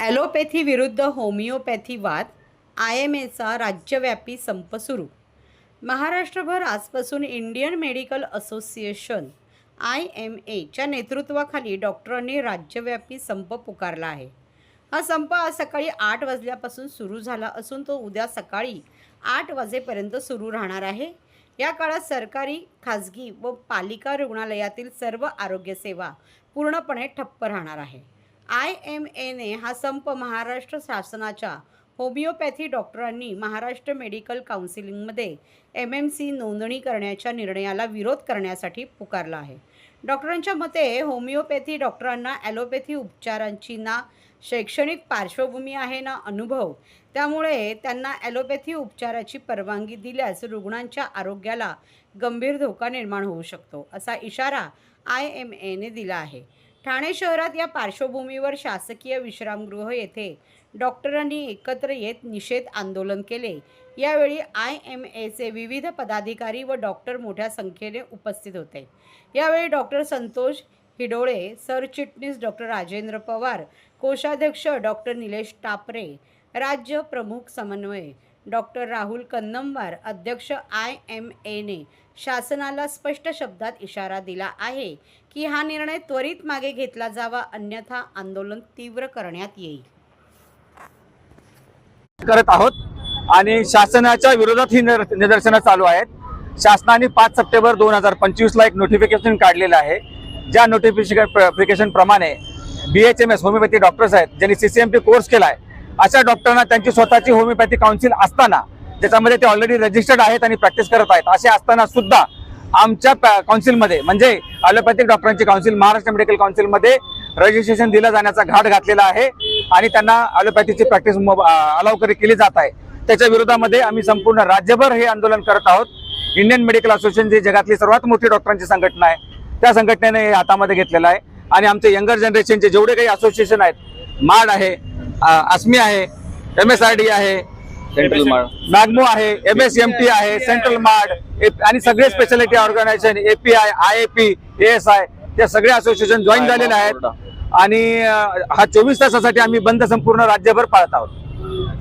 Allopathy विरुद्ध homeopathy वाद I am एचा राज्यव्यापी संप सुरू. महाराष्ट्रभर आजपासून Indian medical association I M एच्या नेतृत्वाखाली डॉक्टरांनी राज्यव्यापी संप पुकारला आहे. हा संप आज सकाळी आठ वाजल्यापासून सुरू झाला असून तो उद्या सकाळी आठ वाजेपर्यंत सुरू राहणार आहे. या काळात सरकारी खाजगी व पालिका रुग्णालयातील सर्व आरोग्यसेवा पूर्णपणे ठप्प राहणार आहे. आय एम एने हा संप महाराष्ट्र शासनाच्या होमिओपॅथी डॉक्टरांनी महाराष्ट्र मेडिकल काउन्सिलिंगमध्ये एम एम सी नोंदणी करण्याच्या निर्णयाला विरोध करण्यासाठी पुकारला आहे. डॉक्टरांच्या मते होमिओपॅथी डॉक्टरांना ॲलोपॅथी उपचारांची ना शैक्षणिक पार्श्वभूमी आहे ना अनुभव त्यामुळे त्यांना ॲलोपॅथी उपचाराची परवानगी दिल्यास रुग्णांच्या आरोग्याला गंभीर धोका निर्माण होऊ शकतो असा इशारा आय एम एने दिला आहे. ठाणे शहरात या पार्श्वभूमीवर शासकीय विश्रामगृह येथे डॉक्टरांनी एकत्र येत निषेध आंदोलन केले. यावेळी आय एम एचे विविध पदाधिकारी व डॉक्टर मोठ्या संख्येने उपस्थित होते. यावेळी डॉक्टर संतोष हिडोळे सरचिटणीस डॉक्टर राजेंद्र पवार कोषाध्यक्ष डॉक्टर निलेश टापरे राज्य प्रमुख समन्वय डॉक्टर राहुल कन्नमवार अध्यक्ष आय एम एने शासनाला स्पष्ट शब्दात इशारा दिला आहे की हा निर्णय त्वरित मागे घेतला जावा अन्यथा आंदोलन तीव्र करण्यात येईल. करत आहोत आणि शासनाच्या विरोधात ही निर- निदर्शनं चालू आहेत. शासनाने पाच सप्टेंबर दोन हजार पंचवीसला एक नोटिफिकेशन काढलेलं आहे. ज्या नोटिफिकेशन प्रमाणे B H M S homeopathy doctors आहेत ज्यांनी C C M P course केला आहे अशा डॉक्टरांना त्यांची स्वतःची होमिओपॅथी काउन्सिल असताना ज्याच्यामध्ये ते ऑलरेडी रजिस्टर्ड आहेत आणि प्रॅक्टिस करत आहेत. असे असताना सुद्धा आमच्या पॅ- काउन्सिलमध्ये म्हणजे ॲलोपॅथिक डॉक्टरांची काउन्सिल महाराष्ट्र मेडिकल काउन्सिलमध्ये रजिस्ट्रेशन दिलं जाण्याचा घाट घातलेला आहे आणि त्यांना ॲलोपॅथीची प्रॅक्टिस अलावकरी केली जात आहे. त्याच्या विरोधामध्ये आम्ही संपूर्ण राज्यभर हे आंदोलन करत आहोत. इंडियन मेडिकल असोसिएशन जी जगातली सर्वात मोठी डॉक्टरांची संघटना आहे त्या संघटनेने हे हातामध्ये घेतलेलं आहे. आणि आमचे यंगर जनरेशनचे जेवढे काही असोसिएशन आहेत माड आहे अस्मी आहे एम एस आर डी आहे सेंट्रल माळ मॅग्मो आहे एम एस एम टी आहे सेंट्रल मार्ड आणि सगळे speciality organisation API I A P S I ते सगळे असोसिएशन जॉईन झालेले आहेत. आणि हा चोवीस तासासाठी आम्ही बंद संपूर्ण राज्यभर पाळत आहोत.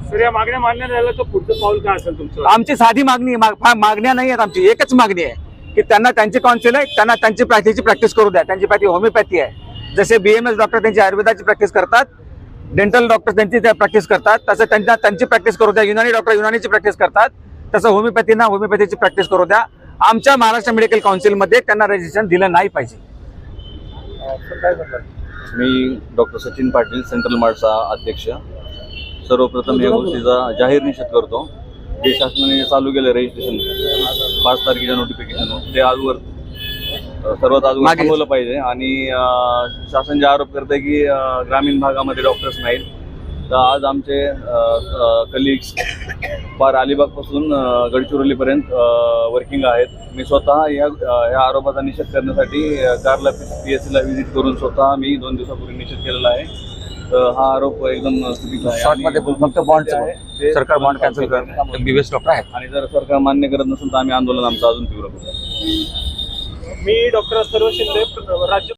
सर या मागण्या मान्य झाल्या तर पुढचं पाऊल काय असेल तुमचं? आमची साधी मागणी मागण्या नाही आहेत आमची एकच मागणी आहे की त्यांना त्यांची काउन्सिल आहे त्यांना त्यांची प्रॅक्टिसची प्रॅक्टिस करू द्या. त्यांची प्रॅक्टिस होमिओपॅथी आहे. जसे बीएमएस डॉक्टर त्यांची आयुर्वेदाची प्रॅक्टिस करतात डेंटल डॉक्टर त्यांची त्या प्रॅक्टिस करतात. तसं त्यांच्या त्यांची प्रॅक्टिस करू द्या. युनानी डॉक्टर युनानीची प्रॅक्टिस करतात. तसं होमिओपॅथींना होमिओपॅथीची प्रॅक्टिस करू द्या. आमच्या महाराष्ट्र मेडिकल काउन्सिलमध्ये त्यांना रजिस्ट्रेशन दिलं नाही पाहिजे. मी डॉक्टर सचिन पाटील सेंट्रल मार्टचा अध्यक्ष. सर्वप्रथम या गोष्टीचा जाहीर निषेध करतो. जे शासनाने चालू केलं रजिस्ट्रेशन पाच तारखेच्या नोटिफिकेशन ते आजवर सर्वात मागे. थांबवलं पाहिजे. आणि अ, शासन जे आरोप करते की अ, ग्रामीण भागामध्ये डॉक्टर्स नाहीत तर आज आमचे कलिग्स पार अलिबागपासून अ, गडचिरोलीपर्यंत वर्किंग आहेत. मी स्वतः या अ, या आरोपाचा निषेध करण्यासाठी अ, कारला पी एस सीला व्हिजिट करून स्वतः मी दोन दिवसापूर्वी निषेध केलेला आहे. तर हा आरोप एकदम चुकीचा आहे. शॉर्टमध्ये आणि फक्त बॉन्ड ते सरकार बॉन्ड कॅन्सल करणार बीबीएस डॉक्टर आहेत. आणि जर सरकार मान्य करत नसेल तर आम्ही आंदोलन आमचं अजून तीव्र करू. मी डॉक्टर सर्व शिंदे राज्य